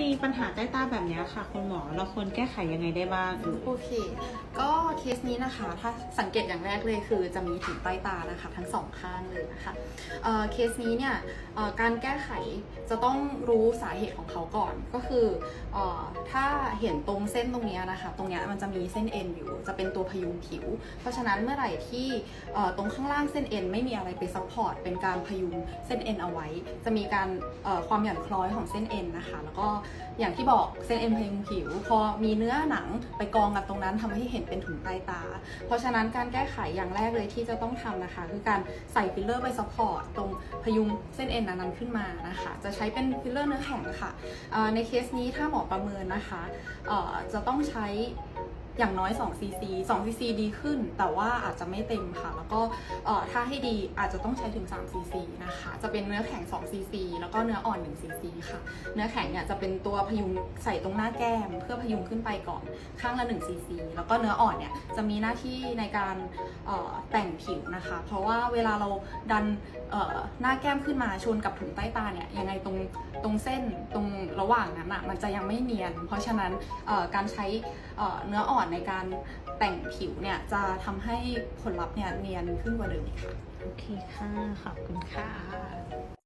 มีปัญหาใต้ตาแบบนี้ค่ะ คุณหมอเราควรแก้ไขยังไงได้บ้างโอเค ก็เคสนี้นะคะ ถ้าสังเกตอย่างแรกเลยคือจะมีถุงใต้ตานะคะ ทั้งสองข้างเลยนะคะเเคสนี้เนี่ยการแก้ไขจะต้องรู้สาเหตุของเขาก่อนก็คืออถ้าเห็นตรงเส้นตรงนี้นะคะ ตรงนี้มันจะมีเส้นเอ็นอยู่ จะเป็นตัวพยุงผิว เพราะฉะนั้นเมื่อไหร่ที่ตรงข้างล่างเส้นเอ็นไม่มีอะไรไปซัพพอร์ตเป็นการพยุงเส้นเอ็นเอาไว้ จะมีการความหย่อนคล้อยของเส้นเอ็นนะคะ แล้วก็อย่างที่บอกเส้นเอ็นพยุงผิว พอมีเนื้อหนังไปกองกันตรงนั้นทำให้เห็นเป็นถุงใต้ตา เพราะฉะนั้นการแก้ไขอย่างแรกเลยที่จะต้องทำนะคะ คือการใส่ฟิลเลอร์ไปซัพพอร์ตตรงพยุงเส้นเอ็นนั้นๆขึ้นมานะคะ จะใช้เป็นฟิลเลอร์เนื้อแข็งค่ะในเคสนี้ถ้าหมอประเมินนะคะจะต้องใช้ อย่างน้อย2 cc 2 cc ดีขึ้น แต่ว่าอาจจะไม่เต็มค่ะ แล้วก็ถ้าให้ดีอาจจะต้องใช้ถึง3 cc นะคะ จะเป็นเนื้อแข็ง2 cc แล้วก็เนื้ออ่อน1 cc ค่ะ เนื้อแข็งเนี่ยจะเป็นตัวพยุงใส่ตรงหน้าแก้ม เพื่อพยุงขึ้นไปก่อนข้างละ1 cc แล้วก็เนื้ออ่อนเนี่ยจะมีหน้าที่ในการแต่งผิวนะคะ เพราะว่าเวลาเราดันหน้าแก้มขึ้นมาชนกับถุงใต้ตาเนี่ยยังไงตรงตรงเส้นตรงระหว่างนั้นอะมันจะยังไม่เนียน เพราะฉะนั้นการใช้เนื้ออ่อนในการแต่งผิวเนี่ยจะทำให้ผลลัพธ์เนี่ยเนียนขึ้นกว่าเดิมอีกค่ะ โอเคค่ะ ขอบคุณค่ะ